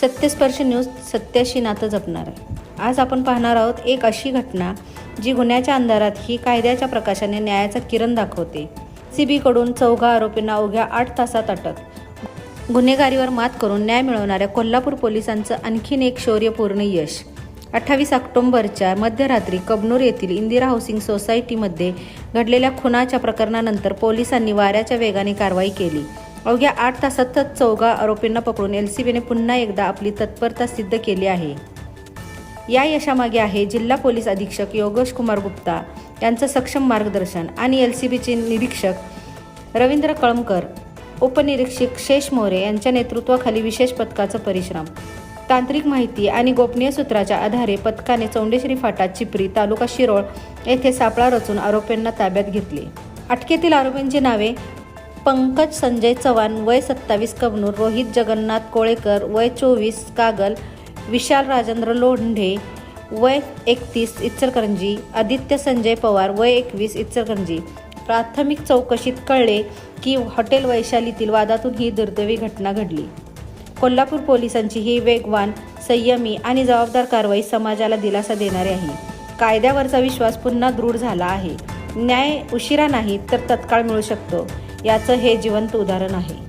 सत्यस्पर्श news सत्याशी नातं जपणार. आज आपण पाहणार आहोत एक अशी घटना जी गुन्ह्याच्या अंधारात ही कायद्याच्या प्रकाशाने न्यायाचा किरण दाखवते. सीबीकडून चौघा आरोपींना अवघ्या आठ तासात अटक. गुन्हेगारीवर मात करून न्याय मिळवणाऱ्या कोल्हापूर पोलिसांचं आणखीन एक शौर्यपूर्ण यश. अठ्ठावीस ऑक्टोंबरच्या मध्यरात्री कबनूर येथील इंदिरा हाऊसिंग सोसायटीमध्ये घडलेल्या खुनाच्या प्रकरणानंतर पोलिसांनी वाऱ्याच्या वेगाने कारवाई केली. अवघ्या आठ तासातच चौघा आरोपींना पकडून एल सी बीने पुन्हा एकदा आपली तत्परता सिद्ध केली आहे. या यशामागे आहे जिल्हा पोलीस अधीक्षक योगेश कुमार गुप्ता यांचं सक्षम मार्गदर्शन आणि एल सी बीचे निरीक्षक रवींद्र कळमकर उपनिरीक्षक शेष मोरे यांच्या नेतृत्वाखाली विशेष पथकाचं परिश्रम. तांत्रिक माहिती आणि गोपनीय सूत्राच्या आधारे पथकाने चौंडेश्वरी फाटा चिपरी तालुका शिरोळ येथे सापळा रचून आरोपींना ताब्यात घेतले. अटकेतील आरोपींची नावे पंकज संजय चव्हाण वय सत्तावीस कबनूर रोहित जगन्नाथ कोळेकर वय चोवीस कागल विशाल राजेंद्र लोंढे वय एकतीस इचलकरंजी आदित्य संजय पवार वय एकवीस इचलकरंजी. प्राथमिक चौकशीत कळले की हॉटेल वैशालीतील वादातून ही दुर्दैवी घटना घडली. कोल्हापूर पोलिसांची ही वेगवान संयमी आणि जबाबदार कारवाई समाजाला दिलासा देणारी आहे. कायद्यावरचा विश्वास पुन्हा दृढ झाला आहे. न्याय उशिरा नाही तर तत्काळ मिळू शकतो. याचं हे जिवंत उदाहरण आहे.